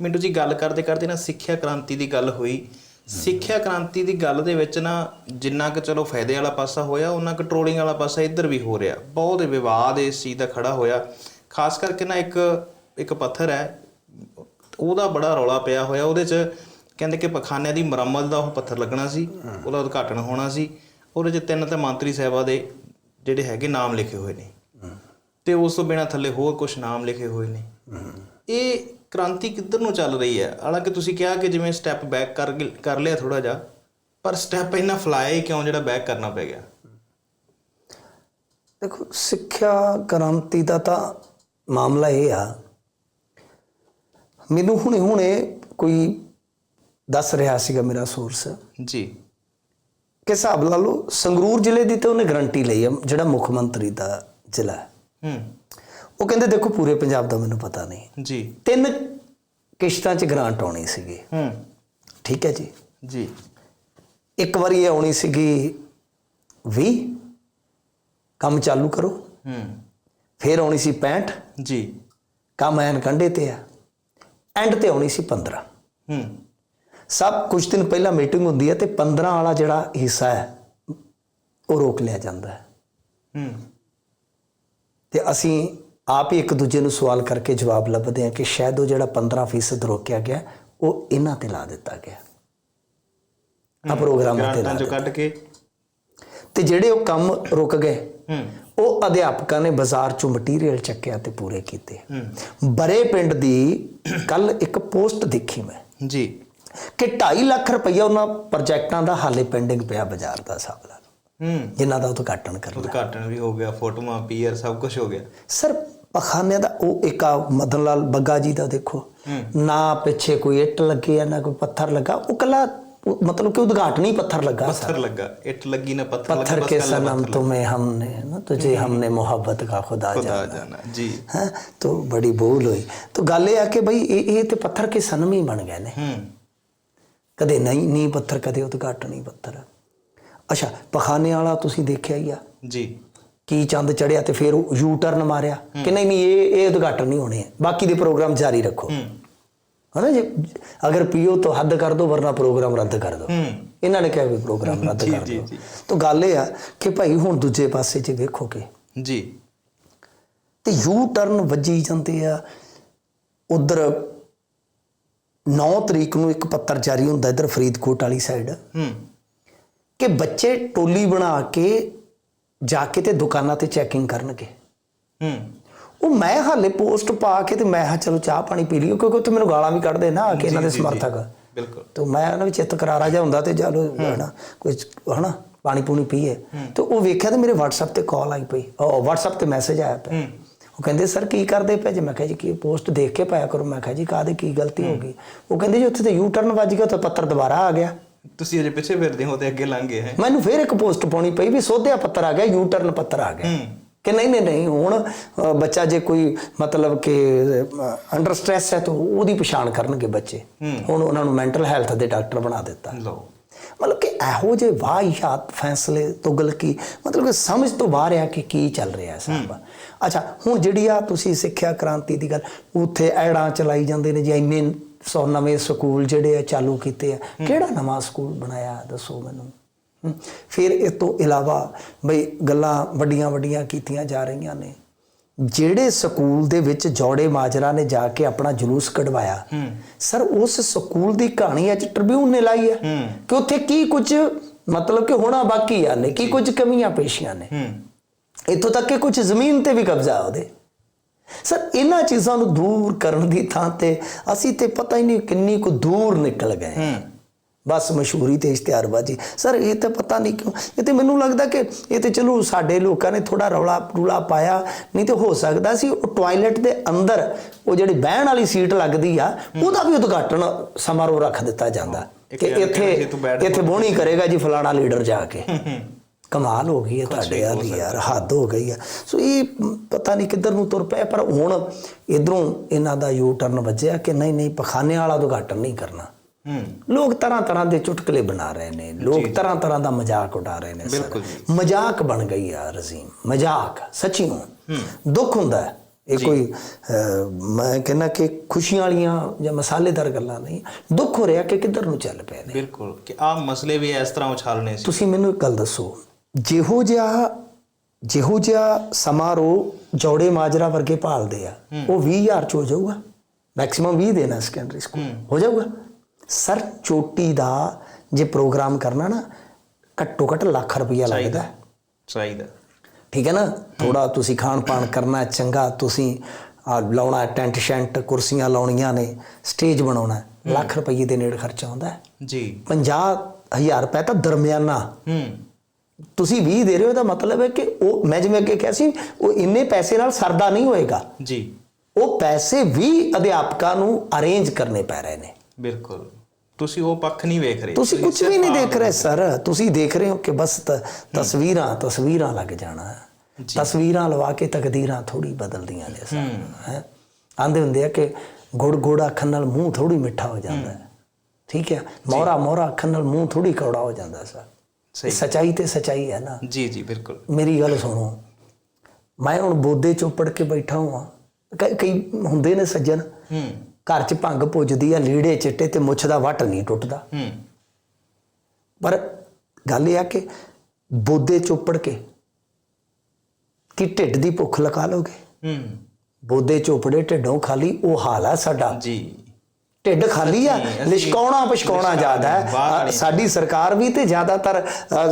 ਮਿੰਟੂ ਜੀ ਗੱਲ ਕਰਦੇ ਕਰਦੇ ਨਾ ਸਿੱਖਿਆ ਕ੍ਰਾਂਤੀ ਦੀ ਗੱਲ ਹੋਈ। ਸਿੱਖਿਆ ਕ੍ਰਾਂਤੀ ਦੀ ਗੱਲ ਦੇ ਵਿੱਚ ਨਾ ਜਿੰਨਾ ਕਿ ਚਲੋ ਫਾਇਦੇ ਵਾਲਾ ਪਾਸਾ ਹੋਇਆ ਉਹਨਾਂ ਕੰਟਰੋਲਿੰਗ ਵਾਲਾ ਪਾਸਾ ਇੱਧਰ ਵੀ ਹੋ ਰਿਹਾ। ਬਹੁਤ ਵਿਵਾਦ ਇਸ ਚੀਜ਼ ਦਾ ਖੜਾ ਹੋਇਆ। ਖਾਸ ਕਰਕੇ ਨਾ ਇੱਕ ਇੱਕ ਪੱਥਰ ਹੈ, ਉਹਦਾ ਬੜਾ ਰੌਲਾ ਪਿਆ ਹੋਇਆ। ਉਹਦੇ 'ਚ ਕਹਿੰਦੇ ਕਿ ਪਖਾਨਿਆਂ ਦੀ ਮੁਰੰਮਤ ਦਾ ਉਹ ਪੱਥਰ ਲੱਗਣਾ ਸੀ, ਉਹਦਾ ਉਦਘਾਟਨ ਹੋਣਾ ਸੀ। ਉਹਦੇ 'ਚ ਤਿੰਨ ਤੇ ਮੰਤਰੀ ਸਾਹਿਬਾ ਦੇ ਜਿਹੜੇ ਹੈਗੇ ਨਾਮ ਲਿਖੇ ਹੋਏ ਨੇ। ਤੇ ਉਸ ਤੋਂ ਬਿਨਾ ਥੱਲੇ ਹੋਰ ਕੁਝ ਨਾਮ ਲਿਖੇ ਹੋਏ ਨੇ। ਇਹ ਕ੍ਰਾਂਤੀ ਕਿੱਧਰ ਨੂੰ ਚੱਲ ਰਹੀ ਹੈ? ਹਾਲਾਂਕਿ ਤੁਸੀਂ ਕਿਹਾ ਕਿ ਜਿਵੇਂ ਸਟੈਪ ਬੈਕ ਕਰ ਕਰ ਲਿਆ ਥੋੜਾ ਜਿਹਾ ਪਰ ਸਟੈਪ ਇੰਨਾ ਹੀ ਕਿਉਂ ਜਿਹੜਾ ਬੈਕ ਕਰਨਾ ਪੈ ਗਿਆ? ਦੇਖੋ ਸਿੱਖਿਆ ਕ੍ਰਾਂਤੀ ਦਾ ਤਾਂ ਮਾਮਲਾ ਇਹ ਆ। ਮੈਨੂੰ ਹੁਣੇ ਹੁਣੇ ਕੋਈ ਦੱਸ ਰਿਹਾ ਸੀਗਾ ਮੇਰਾ ਸੋਰਸ ਜੀ। ਕਿ ਹਿਸਾਬ ਲਾ ਲਓ ਸੰਗਰੂਰ ਜ਼ਿਲ੍ਹੇ ਦੀ ਤਾਂ ਉਹਨੇ ਗਰੰਟੀ ਲਈ ਆ ਜਿਹੜਾ ਮੁੱਖ ਮੰਤਰੀ ਦਾ ਜ਼ਿਲ੍ਹਾ ਹੈ। ਹੂੰ। ਉਹ ਕਹਿੰਦੇ ਦੇਖੋ ਪੂਰੇ ਪੰਜਾਬ ਦਾ ਮੈਨੂੰ ਪਤਾ ਨਹੀਂ। ਜੀ। ਤਿੰਨ ਕਿਸ਼ਤਾਂ 'ਚ ਗ੍ਰਾਂਟ ਆਉਣੀ ਸੀਗੀ। ਹੂੰ। ਠੀਕ ਹੈ ਜੀ? ਜੀ। ਇੱਕ ਵਾਰੀ ਇਹ ਆਉਣੀ ਸੀਗੀ 20 ਕੰਮ ਚਾਲੂ ਕਰੋ। ਹੂੰ। ਫਿਰ ਆਉਣੀ ਸੀ 65 ਜੀ। ਕੰਮ ਐਨ ਕੰਢੇ ਤੇ ਆ। ਐਂਡ ਤੇ ਆਉਣੀ ਸੀ 15 ਹੂੰ। ਸਭ ਕੁਝ ਦਿਨ ਪਹਿਲਾਂ ਮੀਟਿੰਗ ਹੁੰਦੀ ਹੈ ਤੇ 15 ਵਾਲਾ ਜਿਹੜਾ ਹਿੱਸਾ ਹੈ ਉਹ ਰੋਕ ਲਿਆ ਜਾਂਦਾ ਹੈ। ਹੂੰ। ਤੇ ਅਸੀਂ ਆਪ ਹੀ ਇੱਕ ਦੂਜੇ ਨੂੰ ਸਵਾਲ ਕਰਕੇ ਜਵਾਬ ਲੱਭਦੇ ਹਾਂ ਕਿ ਸ਼ਾਇਦ ਉਹ ਜਿਹੜਾ 15% ਰੋਕਿਆ ਗਿਆ ਉਹ ਇਹਨਾਂ ਤੇ ਲਾ ਦਿੱਤਾ ਗਿਆ। ਆ ਪ੍ਰੋਗਰਾਮਾਂ ਤੇ ਲਾ ਚੋਂ ਕੱਢ ਕੇ। ਤੇ ਜਿਹੜੇ ਉਹ ਕੰਮ ਰੁਕ ਗਏ ਉਹ ਅਧਿਆਪਕਾਂ ਨੇ ਬਾਜ਼ਾਰ ਚੋਂ ਮਟੀਰੀਅਲ ਚੱਕਿਆ ਤੇ ਪੂਰੇ ਕੀਤੇ। ਬਰੇ ਪਿੰਡ ਦੀ ਕੱਲ ਇੱਕ ਪੋਸਟ ਦੇਖੀ ਮੈਂ। ਜੀ। ਕਿ 2.5 ਲੱਖ ਰੁਪਈਆ ਉਹਨਾਂ ਪ੍ਰੋਜੈਕਟਾਂ ਦਾ ਹਾਲੇ ਪੈਂਡਿੰਗ ਪਿਆ ਬਾਜ਼ਾਰ ਦਾ ਹਿਸਾਬ ਲਾ ਹੂੰ। ਜਿਨ੍ਹਾਂ ਦਾ ਉਦਘਾਟਨ ਕਰਨਾ ਉਦਘਾਟਨ ਵੀ ਹੋ ਗਿਆ ਫੋਟੋਆਂ ਪੀਅਰ ਸਭ ਕੁਝ ਹੋ ਗਿਆ। ਸਰ ਪਖਾਨਿਆਂ ਦਾ ਉਹ ਇੱਕ ਆ ਮਦਨ ਲਾਲ ਬੱਗਾ ਜੀ ਦਾ ਦੇਖੋ ਨਾ ਪਿੱਛੇ ਕੋਈ ਇੱਟ ਲੱਗੀ ਆ ਨਾ ਕੋਈ ਪੱਥਰ ਲੱਗਾ ਉਹ ਕੱਲਾ ਉਹ ਮਤਲਬ ਕਿ ਉਦਘਾਟਨ ਹੀ ਪੱਥਰ ਲੱਗਾ ਪੱਥਰ ਲੱਗਾ ਇੱਟ ਲੱਗੀ ਨਾ ਪੱਥਰ ਲੱਗਾ पत्थर ਬਸ के ਕੱਲਾ सनम तुम्हें हमने ना तुझे हमने मोहब्बत का खुदा ਖੁਦਾ जाना ਜਾਣਾ ਜੀ ਹੈ तो बड़ी भूल हुई तो ਗੱਲ ਇਹ ਆ ਕਿ ਬਈ ਇਹ ਇਹ ਤੇ ਪੱਥਰ ਕੇ ਸਨਮ ਹੀ ਬਣ ਗਏ ਨੇ ਹੂੰ ਕਦੇ ਨਹੀਂ ਨਹੀਂ ਪੱਥਰ ਕਦੇ ਉਦਘਾਟਨ ਹੀ ਪੱਥਰ ਅੱਛਾ ਪਖਾਨੇ ਵਾਲਾ ਤੁਸੀਂ ਦੇਖਿਆ ਹੀ ਆ ਜੀ ਕੀ ਚੰਦ ਚੜਿਆ ਤੇ ਫਿਰ ਉਹ ਯੂ ਟਰਨ ਮਾਰਿਆ ਕਿ ਨਹੀਂ ਨਹੀਂ ਇਹ ਇਹ ਉਦਘਾਟਨ ਨਹੀਂ ਹੋਣੇ। ਬਾਕੀ ਦੇ ਪ੍ਰੋਗਰਾਮ ਜਾਰੀ ਰੱਖੋ। ਹੂੰ। ਹਨਾ ਜੀ ਅਗਰ ਪੀਓ ਤਾਂ ਹੱਦ ਕਰ ਦੋ ਵਰਨਾ ਪ੍ਰੋਗਰਾਮ ਰੱਦ ਕਰ ਦੋ। ਇਹਨਾਂ ਨੇ ਕਿਹਾ ਵੀ ਪ੍ਰੋਗਰਾਮ ਰੱਦ ਜੀ, ਕਰ ਜੀ, ਜੀ। ਤਾਂ ਗੱਲ ਇਹ ਆ ਕਿ ਭਾਈ ਹੁਣ ਦੂਜੇ ਪਾਸੇ 'ਚ ਵੇਖੋਗੇ ਜੀ। ਤੇ ਯੂ ਟਰਨ ਵੱਜੀ ਜਾਂਦੇ ਆ। ਉਧਰ 9 ਤਰੀਕ ਨੂੰ ਇੱਕ ਪੱਤਰ ਜਾਰੀ ਹੁੰਦਾ ਇਧਰ ਫਰੀਦਕੋਟ ਵਾਲੀ ਸਾਈਡ ਹੂੰ। ਕਿ ਬੱਚੇ ਟੋਲੀ ਬਣਾ ਕੇ ਜਾ ਕੇ ਤੇ ਦੁਕਾਨਾਂ ਤੇ ਚੈਕਿੰਗ ਕਰਨਗੇ। ਹੂੰ। ਉਹ ਮੈਂ ਹਾਲੇ ਪੋਸਟ ਪਾ ਕੇ ਤੇ ਮੈਂ ਕਿਹਾ ਚਲੋ ਚਾਹ ਪਾਣੀ ਪੀ ਲਈਓ ਕਿਉਂਕਿ ਉੱਥੇ ਮੈਨੂੰ ਗਾਲਾਂ ਵੀ ਕੱਢਦੇ ਨਾ ਆ ਕੇ ਇਹਨਾਂ ਦੇ ਸਮਰਥਕ। ਬਿਲਕੁਲ। ਤੇ ਮੈਂ ਉਹਨਾਂ ਵਿੱਚ ਚਿੱਤ ਕਰਾਰਾ ਜਿਹਾ ਹੁੰਦਾ ਤੇ ਚਲੋ ਹਨਾ ਕੋਈ ਹਨਾ ਪਾਣੀ ਪੂਣੀ ਪੀਏ। ਤੇ ਉਹ ਵੇਖਿਆ ਤੇ ਮੇਰੇ WhatsApp ਤੇ ਕਾਲ ਆਈ ਪਈ। ਉਹ WhatsApp ਤੇ ਮੈਸੇਜ ਆਇਆ ਪਿਆ। ਹੂੰ। ਉਹ ਕਹਿੰਦੇ ਸਰ ਕੀ ਕਰਦੇ ਪਏ ਜੇ? ਮੈਂ ਕਿਹਾ ਜੀ ਕੀ ਪੋਸਟ ਦੇਖ ਕੇ ਪਾਇਆ ਕਰੋ। ਮੈਂ ਕਿਹਾ ਜੀ ਕਾਹਦੇ ਕੀ ਗਲਤੀ ਹੋ ਗਈ? ਉਹ ਕਹਿੰਦੇ ਜੀ ਉੱਥੇ ਤੇ ਯੂ ਟਰਨ ਵੱਜ ਗਿਆ ਤਾਂ ਪੱਤਰ ਦੁਬਾਰਾ ਆ ਗਿਆ। ਤੁਸੀਂ ਅਜੇ ਪਿੱਛੇ ਫਿਰਦੇ ਹੋ ਤੇ ਅੱਗੇ ਲੰਘ ਗਏ ਹੈ। ਮੈਨੂੰ ਫੇਰ ਇੱਕ ਪੋਸਟ ਪਾਉਣੀ ਪਈ ਵੀ ਸੋਧਿਆ ਪੱਤਰ ਆ ਗਿਆ ਯੂ ਟਰਨ ਪੱਤਰ ਆ ਗਿਆ। ਕਿ ਨਹੀਂ ਨਹੀਂ ਨਹੀਂ ਹੁਣ ਬੱਚਾ ਜੇ ਕੋਈ ਮਤਲਬ ਕਿ ਅੰਡਰ ਸਟ੍ਰੈਸ ਹੈ ਤਾਂ ਉਹਦੀ ਪਛਾਣ ਕਰਨਗੇ ਬੱਚੇ। ਹੁਣ ਉਹਨਾਂ ਨੂੰ ਮੈਂਟਲ ਹੈਲਥ ਦੇ ਡਾਕਟਰ ਬਣਾ ਦਿੱਤਾ। ਮਤਲਬ ਕਿ ਇਹੋ ਜਿਹੇ ਵਾਹਿਯਾਤ ਫੈਸਲੇ ਤੁਗਲ ਕੀ ਮਤਲਬ ਕਿ ਸਮਝ ਤੋਂ ਬਾਹਰ ਆ ਕਿ ਕੀ ਚੱਲ ਰਿਹਾ ਹੈ ਸਾਹਿਬ ਅੱਛਾ ਹੁਣ ਜਿਹੜੀ ਆ ਤੁਸੀਂ ਸਿੱਖਿਆ ਕ੍ਰਾਂਤੀ ਦੀ ਗੱਲ ਉੱਥੇ ਐੜਾਂ ਚਲਾਈ ਜਾਂਦੇ ਨੇ ਜੀ ਇੰਨੇ ਸੌ ਨਵੇਂ ਸਕੂਲ ਜਿਹੜੇ ਆ ਚਾਲੂ ਕੀਤੇ ਆ। ਕਿਹੜਾ ਨਵਾਂ ਸਕੂਲ ਬਣਾਇਆ ਦੱਸੋ ਮੈਨੂੰ? ਫਿਰ ਇਸ ਤੋਂ ਇਲਾਵਾ ਬਈ ਗੱਲਾਂ ਵੱਡੀਆਂ ਵੱਡੀਆਂ ਕੀਤੀਆਂ ਜਾ ਰਹੀਆਂ ਨੇ। ਜਿਹੜੇ ਸਕੂਲ ਦੇ ਵਿੱਚ ਜੋੜੇ ਮਾਜਰਾ ਨੇ ਜਾ ਕੇ ਆਪਣਾ ਜਲੂਸ ਕਢਵਾਇਆ ਸਰ ਉਸ ਸਕੂਲ ਦੀ ਕਹਾਣੀ ਅੱਜ ਟ੍ਰਿਬਿਊਨ ਨੇ ਲਾਈ ਹੈ। ਕਿ ਉੱਥੇ ਕੀ ਕੁਝ ਮਤਲਬ ਕਿ ਹੋਣਾ ਬਾਕੀ ਆ ਨੇ ਕੀ ਕੁਝ ਕਮੀਆਂ ਪੇਸ਼ੀਆਂ ਨੇ। ਇੱਥੋਂ ਤੱਕ ਕਿ ਕੁਝ ਜ਼ਮੀਨ ਤੇ ਵੀ ਕਬਜ਼ਾ ਉਹਦੇ। ਸਰ ਇਹਨਾਂ ਚੀਜ਼ਾਂ ਨੂੰ ਦੂਰ ਕਰਨ ਦੀ ਥਾਂ ਤੇ ਅਸੀਂ ਤੇ ਪਤਾ ਹੀ ਨਹੀਂ ਕਿੰਨੀ ਕੁ ਦੂਰ ਨਿਕਲ ਗਏ ਹੂੰ। ਬਸ ਮਸ਼ਹੂਰੀ ਤੇ ਇਸ਼ਤਿਹਾਰਬਾਜ਼ੀ। ਸਰ ਇਹ ਤਾਂ ਪਤਾ ਨਹੀਂ ਕਿਉਂ ਇਹ ਤੇ ਮੈਨੂੰ ਲੱਗਦਾ ਕਿ ਇਹ ਤੇ ਚਲੋ ਸਾਡੇ ਲੋਕਾਂ ਨੇ ਥੋੜਾ ਰੌਲਾ ਰੂਲਾ ਪਾਇਆ ਨਹੀਂ ਤੇ ਹੋ ਸਕਦਾ ਸੀ ਉਹ ਟਾਇਲਟ ਦੇ ਅੰਦਰ ਉਹ ਜਿਹੜੀ ਬਹਿਣ ਵਾਲੀ ਸੀਟ ਲੱਗਦੀ ਆ ਉਹਦਾ ਵੀ ਉਦਘਾਟਨ ਸਮਾਰੋਹ ਰੱਖ ਦਿੱਤਾ ਜਾਂਦਾ ਕਿ ਇੱਥੇ ਇੱਥੇ ਬੋਣੀ ਕਰੇਗਾ ਜੀ ਫਲਾਣਾ ਲੀਡਰ ਜਾ ਕੇ। ਕਮਾਲ ਹੋ ਗਈ ਹੈ ਤੁਹਾਡੇ ਵਾਲੀ ਯਾਰ ਹੱਦ ਹੋ ਗਈ ਹੈ ਸੋ ਇਹ ਪਤਾ ਨਹੀਂ ਕਿੱਧਰ ਨੂੰ ਤੁਰ ਪਿਆ ਪਰ ਹੁਣ ਇਧਰੋਂ ਇਹਨਾਂ ਦਾ ਯੂ ਟਰਨ ਵੱਜਿਆ ਕਿ ਨਹੀਂ ਨਹੀਂ ਪਖਾਨੇ ਵਾਲਾ ਉਦਘਾਟਨ ਨਹੀਂ ਕਰਨਾ। ਹੂੰ। ਲੋਕ ਤਰ੍ਹਾਂ ਤਰ੍ਹਾਂ ਦੇ ਚੁਟਕਲੇ ਬਣਾ ਰਹੇ ਨੇ ਲੋਕ ਤਰ੍ਹਾਂ ਤਰ੍ਹਾਂ ਦਾ ਮਜ਼ਾਕ ਉਡਾ ਰਹੇ ਨੇ ਮਜ਼ਾਕ ਬਣ ਗਈ ਆ ਰਜ਼ੀਮ ਮਜ਼ਾਕ ਸੱਚੀ ਦੁੱਖ ਹੁੰਦਾ ਹੈ। ਇਹ ਕੋਈ ਮੈਂ ਕਹਿੰਦਾ ਕਿ ਖੁਸ਼ੀਆਂ ਵਾਲੀਆਂ ਜਾਂ ਮਸਾਲੇਦਾਰ ਗੱਲਾਂ ਨਹੀਂ ਦੁੱਖ ਹੋ ਰਿਹਾ ਕਿ ਕਿੱਧਰ ਨੂੰ ਚੱਲ ਪਏ ਨੇ। ਬਿਲਕੁਲ। ਕਿ ਆਹ ਮਸਲੇ ਵੀ ਇਸ ਤਰ੍ਹਾਂ ਉਛਾਲਨੇ ਸੀ। ਤੁਸੀਂ ਮੈਨੂੰ ਇੱਕ ਗੱਲ ਦੱਸੋ ਜਿਹੋ ਜਿਹਾ ਜਿਹੋ ਜਿਹਾ ਸਮਾਰੋਹ ਜੋੜੇ ਮਾਜਰਾ ਵਰਗੇ ਭਾਲਦੇ ਆ ਉਹ 20000 ਚ ਹੋ ਜਾਊਗਾ। ਮੈਕਸਿਮਮ 20 ਦੇਣਾ ਸੈਕੰਡਰੀ ਸਕੂਲ ਹੋ। ਜਾਊਗਾ। ਸਰ ਚੋਟੀ ਦਾ ਜੇ ਪ੍ਰੋਗਰਾਮ ਕਰਨਾ ਨਾ ਘੱਟੋ ਘੱਟ ਲੱਖ ਰੁਪਈਆ ਲੱਗਦਾ। ਚਾਹੀਦਾ। ਠੀਕ ਹੈ ਨਾ? ਥੋੜਾ ਤੁਸੀਂ ਖਾਣ ਪਾਣ ਕਰਨਾ ਚੰਗਾ ਤੁਸੀਂ ਆ ਲਾਉਣਾ ਟੈਂਟ ਸ਼ੈਂਟ ਕੁਰਸੀਆਂ ਲਾਉਣੀਆਂ ਨੇ ਸਟੇਜ ਬਣਾਉਣਾ ਲੱਖ ਰੁਪਏ ਦੇ ਨੇੜੇ ਖਰਚਾ ਆਉਂਦਾ। ਹੈ ਜੀ 50000 ਰੁਪਏ ਤਾਂ ਦਰਮਿਆਨਾ। ਹੂੰ। ਤੁਸੀਂ 20 ਦੇ ਰਹੇ ਹੋ ਤਾਂ ਮਤਲਬ ਹੈ ਕਿ ਉਹ ਮੈਂ ਜਿਵੇਂ ਅੱਗੇ ਕਿਹਾ ਸੀ ਉਹ ਇੰਨੇ ਪੈਸੇ ਨਾਲ ਸਰਦਾ ਨਹੀਂ ਹੋਏਗਾ। ਜੀ। ਉਹ ਪੈਸੇ ਵੀ ਅਧਿਆਪਕਾਂ ਨੂੰ ਅਰੇਂਜ ਕਰਨੇ ਪੈ ਰਹੇ ਨੇ। ਬਿਲਕੁਲ। ਤੁਸੀਂ ਉਹ ਪੱਖ ਨਹੀਂ ਵੇਖ ਰਹੇ। ਤੁਸੀਂ ਕੁਝ ਵੀ ਨਹੀਂ ਦੇਖ ਰਹੇ ਸਰ। ਤੁਸੀਂ ਦੇਖ ਰਹੇ ਹੋ ਕਿ ਬਸ ਤਸਵੀਰਾਂ ਤਸਵੀਰਾਂ ਲੱਗ ਜਾਣਾ। ਤਸਵੀਰਾਂ ਲਵਾ ਕੇ ਤਕਦੀਰਾਂ ਥੋੜੀ ਬਦਲਦੀਆਂ ਨੇ ਸਰ। ਹੈ। ਆਂਦੇ ਹੁੰਦੇ ਆ ਕਿ ਗੁੜ ਗੁੜ ਅੱਖਾਂ ਨਾਲ ਮੂੰਹ ਥੋੜੀ ਮਿੱਠਾ ਹੋ ਜਾਂਦਾ। ਹੈ। ਠੀਕ ਹੈ? ਮੋਹਰਾ ਮੋਹਰਾ ਅੱਖਾਂ ਨਾਲ ਮੂੰਹ ਥੋੜੀ ਕੌੜਾ ਹੋ ਜਾਂਦਾ ਸਰ। ਸਹੀ। ਸਚਾਈ ਤੇ ਸਚਾਈ ਹੈ ਨਾ। ਜੀ ਜੀ ਬਿਲਕੁਲ। ਮੇਰੀ ਗੱਲ ਸੁਣੋ। ਮੈਂ ਹੁਣ ਬੋਦੇ ਚੋਂ ਪੜ ਕੇ ਬੈਠਾ ਹਾਂ ਕਈ ਕਈ ਹੁੰਦੇ ਨੇ ਸੱਜਣ। ਹੂੰ। ਘਰ 'ਚ ਭੰਗ ਪੁੱਜਦੀ ਆ ਲੀੜੇ ਚਿੱਟੇ ਤੇ ਮੁੱਛ ਦਾ ਵੱਟ ਨਹੀਂ ਟੁੱਟਦਾ। ਹੂੰ। ਪਰ ਗੱਲ ਇਹ ਆ ਕਿ ਬੋਦੇ ਚੋਪੜ ਕੇ ਕੀ ਢਿੱਡ ਦੀ ਭੁੱਖ ਲਗਾ ਲੋਗੇ? ਹੂੰ। ਬੋਦੇ ਚੋਪੜੇ ਢਿੱਡੋਂ ਖਾਲੀ ਉਹ ਹਾਲ ਆ ਸਾਡਾ। ਜੀ। ਢਿੱਡ ਖਾਲੀ ਆ ਲਿਸ਼ਕਾਉਣਾ ਪਛਕਾਉਣਾ ਜ਼ਿਆਦਾ ਹੈ। ਸਾਡੀ ਸਰਕਾਰ ਵੀ ਤੇ ਜ਼ਿਆਦਾਤਰ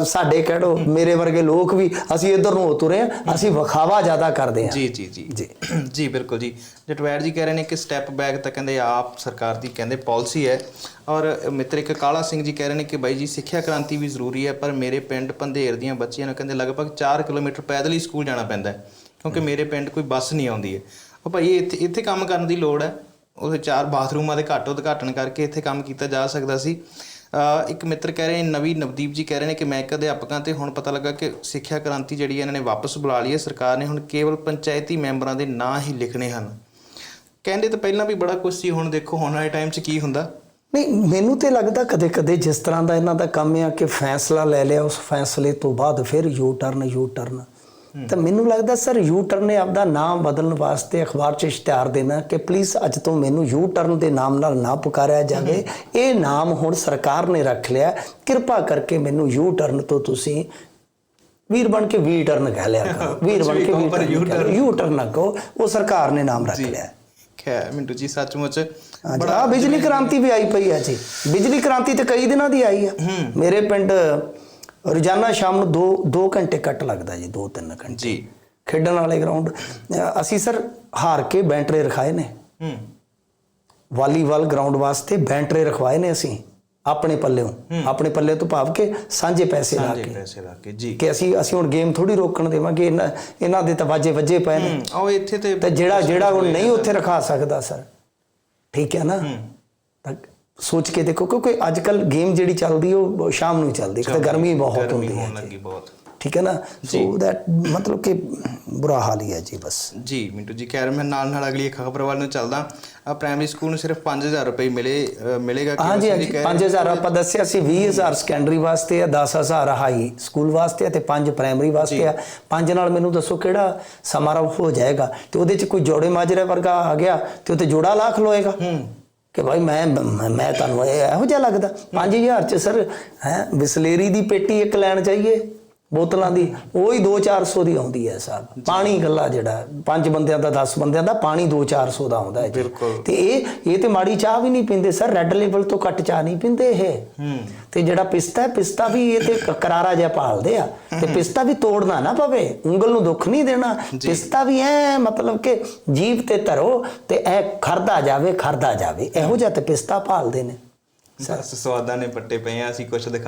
ਸਾਡੇ ਕਹਿੜੋ ਮੇਰੇ ਵਰਗੇ ਲੋਕ ਵੀ ਅਸੀਂ ਇਧਰ ਨੂੰ ਤੁਰੇ ਆ ਅਸੀਂ ਵਿਖਾਵਾ ਜ਼ਿਆਦਾ ਕਰਦੇ ਆ। ਜੀ ਜੀ ਜੀ। ਜੀ। ਜੀ ਬਿਲਕੁਲ ਜੀ। ਜਟਵੈਰ ਜੀ ਕਹਿ ਰਹੇ ਨੇ ਕਿ ਸਟੈਪ ਬੈਕ ਤਾਂ ਕਹਿੰਦੇ ਆਪ ਸਰਕਾਰ ਦੀ ਕਹਿੰਦੇ ਪਾਲਿਸੀ ਹੈ। ਔਰ ਮਿੱਤਰ ਇੱਕ ਕਾਲਾ ਸਿੰਘ ਜੀ ਕਹਿ ਰਹੇ ਨੇ ਕਿ ਬਾਈ ਜੀ ਸਿੱਖਿਆ ਕ੍ਰਾਂਤੀ ਵੀ ਜ਼ਰੂਰੀ ਹੈ ਪਰ ਮੇਰੇ ਪਿੰਡ ਪੰਧੇਰ ਦੀਆਂ ਬੱਚੀਆਂ ਨੂੰ ਕਹਿੰਦੇ ਲਗਭਗ 4 ਕਿਲੋਮੀਟਰ ਪੈਦਲ ਹੀ ਸਕੂਲ ਜਾਣਾ ਪੈਂਦਾ ਹੈ ਕਿਉਂਕਿ ਮੇਰੇ ਪਿੰਡ ਕੋਈ ਬੱਸ ਨਹੀਂ ਆਉਂਦੀ ਹੈ। ਉਹ ਭਾਈ ਇੱਥੇ ਇੱਥੇ ਕੰਮ ਕਰਨ ਦੀ ਲੋੜ ਹੈ। ਉਹਦੇ ਚਾਰ ਬਾਥਰੂਮਾਂ ਦੇ ਘੱਟ ਉਦਘਾਟਨ ਕਰਕੇ ਇੱਥੇ ਕੰਮ ਕੀਤਾ ਜਾ ਸਕਦਾ ਸੀ। ਇੱਕ ਮਿੱਤਰ ਕਹਿ ਰਹੇ ਨੇ, ਨਵੀਂ ਨਵਦੀਪ ਜੀ ਕਹਿ ਰਹੇ ਨੇ ਕਿ ਮੈਂ ਇੱਕ ਅਧਿਆਪਕਾਂ ਤੇ ਹੁਣ ਪਤਾ ਲੱਗਾ ਕਿ ਸਿੱਖਿਆ ਕ੍ਰਾਂਤੀ ਜਿਹੜੀ ਹੈ ਇਹਨਾਂ ਨੇ ਵਾਪਸ ਬੁਲਾ ਲਈ ਹੈ। ਸਰਕਾਰ ਨੇ ਹੁਣ ਕੇਵਲ ਪੰਚਾਇਤੀ ਮੈਂਬਰਾਂ ਦੇ ਨਾਂ ਹੀ ਲਿਖਣੇ ਹਨ। ਕਹਿੰਦੇ ਤਾਂ ਪਹਿਲਾਂ ਵੀ ਬੜਾ ਕੁਝ ਸੀ, ਹੁਣ ਦੇਖੋ ਹੁਣ ਵਾਲੇ ਟਾਈਮ 'ਚ ਕੀ ਹੁੰਦਾ? ਨਹੀਂ, ਮੈਨੂੰ ਤੇ ਲੱਗਦਾ ਕਦੇ ਕਦੇ ਜਿਸ ਤਰ੍ਹਾਂ ਦਾ ਇਹਨਾਂ ਦਾ ਕੰਮ ਆ ਕਿ ਫੈਸਲਾ ਲੈ ਲਿਆ, ਉਸ ਫੈਸਲੇ ਤੋਂ ਬਾਅਦ ਫਿਰ ਯੂ ਟਰਨ ਯੂ ਟਰਨ ਤਾਂ ਮੈਨੂੰ ਲੱਗਦਾ ਸਰ ਯੂ ਟਰਨ ਨੇ ਆਪਦਾ ਨਾਮ ਬਦਲਣ ਵਾਸਤੇ ਅਖਬਾਰ 'ਚ ਇਸ਼ਤਿਹਾਰ ਦੇਣਾ ਕਿ ਪਲੀਜ਼ ਅੱਜ ਤੋਂ ਮੈਨੂੰ ਯੂ ਟਰਨ ਦੇ ਨਾਮ ਨਾਲ ਨਾ ਪੁਕਾਰਿਆ ਜਾਵੇ। ਇਹ ਨਾਮ ਹੁਣ ਸਰਕਾਰ ਨੇ ਰੱਖ ਲਿਆ। ਕਿਰਪਾ ਕਰਕੇ ਮੈਨੂੰ ਯੂ ਟਰਨ ਤੋਂ ਤੁਸੀਂ ਵੀਰ ਬਣ ਕੇ ਵੀ ਟਰਨ ਕਹਿ ਲਿਆ ਕਰੋ। ਵੀਰ ਬਣ ਕੇ ਵੀ ਟਰਨ ਯੂ ਟਰਨ ਨਾ ਕਹੋ ਉਹ ਸਰਕਾਰ ਨੇ ਨਾਮ ਰੱਖ ਲਿਆ। ਖੈਰ ਮਿੰਟੂ ਜੀ ਸੱਚਮੁੱਚ ਆ ਬਿਜਲੀ ਕ੍ਰਾਂਤੀ ਵੀ ਆਈ ਪਈ ਹੈ ਜੀ। ਬਿਜਲੀ ਕ੍ਰਾਂਤੀ ਤੇ ਕਈ ਦਿਨਾਂ ਦੀ ਆਈ ਆ ਮੇਰੇ ਪਿੰਡ ਰੋਜ਼ਾਨਾ ਸ਼ਾਮ ਨੂੰ 2 2 ਘੰਟੇ ਕੱਟ ਲੱਗਦਾ ਜੀ 2-3 ਘੰਟੇ। ਜੀ। ਖੇਡਣ ਵਾਲੇ ਗਰਾਊਂਡ ਅਸੀਂ ਸਰ ਹਾਰ ਕੇ ਬੈਂਟਰੇ ਰਖਾਏ ਨੇ। ਹੂੰ। ਵਾਲੀਬਾਲ ਗਰਾਊਂਡ ਵਾਸਤੇ ਬੈਂਟਰੇ ਰਖਵਾਏ ਨੇ ਅਸੀਂ ਆਪਣੇ ਪੱਲਿਓਂ। ਆਪਣੇ ਪੱਲੇ ਤੋਂ ਭਾਵ ਕੇ ਸਾਂਝੇ ਪੈਸੇ ਲਾ ਸਾਂਝੇ ਕੇ। ਪੈਸੇ ਲਾ ਕੇ ਜੀ। ਕਿ ਅਸੀਂ ਅਸੀਂ ਹੁਣ ਗੇਮ ਥੋੜੀ ਰੋਕਣ ਦੇਵਾਂਗੇ ਇਹਨਾਂ ਇਹਨਾਂ ਦੇ ਤਾਂ ਵਾਜੇ ਵੱਜੇ ਪਏ ਨੇ। ਉਹ ਇੱਥੇ ਤੇ ਤੇ ਜਿਹੜਾ ਜਿਹੜਾ ਉਹ ਨਹੀਂ ਉੱਥੇ ਰਖਾ ਸਕਦਾ ਸਰ ਠੀਕ ਹੈ ਨਾ? ਤਾਂ ਸੋਚ ਕੇ ਦੇਖੋ ਕਿਉਂਕਿ ਅੱਜ ਕੱਲ ਗੇਮ ਜਿਹੜੀ ਚੱਲਦੀ ਉਹ ਸ਼ਾਮ ਨੂੰ ਹੀ ਚੱਲਦੀ ਤਾਂ ਗਰਮੀ ਬਹੁਤ ਹੁੰਦੀ ਹੈ ਲੱਗੀ ਬਹੁਤ। ਠੀਕ ਹੈ ਨਾ? ਸੋ ਦੈਟ ਮਤਲਬ ਕਿ ਬੁਰਾ ਹਾਲ ਹੀ ਹੈ ਜੀ ਬਸ। ਜੀ ਮਿੰਟੂ ਜੀ ਖੈਰ ਮੈਂ ਨਾਲ ਨਾਲ ਅਗਲੀ ਖਬਰ ਵੱਲ ਨੂੰ ਚੱਲਦਾ। ਆ ਪ੍ਰਾਇਮਰੀ ਸਕੂਲ ਨੂੰ ਸਿਰਫ 5000 ਰੁਪਏ ਮਿਲੇ ਮਿਲੇਗਾ ਕਿ? ਹਾਂਜੀ ਜੀ ਕਹਿ ਰਹੇ 5000 ਆਪਾਂ ਦੱਸਿਆ ਸੀ 20000 ਸੈਕੰਡਰੀ ਵਾਸਤੇ ਆ 10000 ਹਾਈ ਸਕੂਲ ਵਾਸਤੇ ਤੇ 5 ਪ੍ਰਾਇਮਰੀ ਵਾਸਤੇ ਆ। ਪੰਜ ਨਾਲ ਮੈਨੂੰ ਦੱਸੋ ਕਿਹੜਾ ਸਮਾਰੋਹ ਹੋ ਜਾਏਗਾ? ਤੇ ਉਹਦੇ ਚ ਕੋਈ ਜੋੜੇ ਮਾਜਰੇ ਵਰਗਾ ਆ ਗਿਆ ਤੇ ਉੱਤੇ ਜੋੜਾ ਲਾਖ ਲੋਏਗਾ? ਕਿ ਭਾਈ ਮੈਂ ਮੈਂ ਤੁਹਾਨੂੰ ਇਹ ਇਹੋ ਜਿਹਾ ਲੱਗਦਾ। 5000 ਚ, ਸਰ, ਹੈ, ਬਿਸਲੇਰੀ ਦੀ ਪੇਟੀ ਇੱਕ ਲੈਣ ਚਾਹੀਏ ਬੋਤਲਾਂ ਦੀ ਉਹ ਹੀ 2-400 ਦੀ ਆਉਂਦੀ ਹੈ ਸਾਹਿਬ ਪਾਣੀ ਗੱਲਾ ਜਿਹੜਾ ਪੰਜ ਬੰਦਿਆਂ ਦਾ 10 ਬੰਦਿਆਂ ਦਾ ਪਾਣੀ 2-400 ਦਾ ਆਉਂਦਾ ਹੈ ਜੀ। ਤੇ ਇਹ ਇਹ ਤੇ ਮਾੜੀ ਚਾਹ ਵੀ ਨਹੀਂ ਪੀਂਦੇ ਸਰ ਰੈੱਡ ਲੇਬਲ ਤੋਂ ਘੱਟ ਚਾਹ ਨਹੀਂ ਪੀਂਦੇ ਇਹ। ਤੇ ਜਿਹੜਾ ਪਿਸਤਾ ਹੈ ਪਿਸਤਾ ਵੀ ਇਹ ਤੇ ਕਰਾਰਾ ਜਿਹਾ ਪਾਲਦੇ ਆ। ਤੇ ਪਿਸਤਾ ਵੀ ਤੋੜਨਾ ਨਾ ਪਵੇ ਉਂਗਲ ਨੂੰ ਦੁੱਖ ਨਹੀਂ ਦੇਣਾ। ਪਿਸਤਾ ਵੀ ਐ ਮਤਲਬ ਕਿ ਜੀਭ ਤੇ ਧਰੋ ਤੇ ਐ ਖਰਦਾ ਜਾਵੇ ਖਰਦਾ ਜਾਵੇ। ਇਹੋ ਜਿਹਾ ਤੇ ਪਿਸਤਾ ਪਾਲਦੇ ਨੇ। ਬਸ ਸਵਾਦਾਂ ਨੇ ਪੱਟੇ ਪਏ ਆ ਅਸੀਂ ਕੁਝ ਦਿਖਾ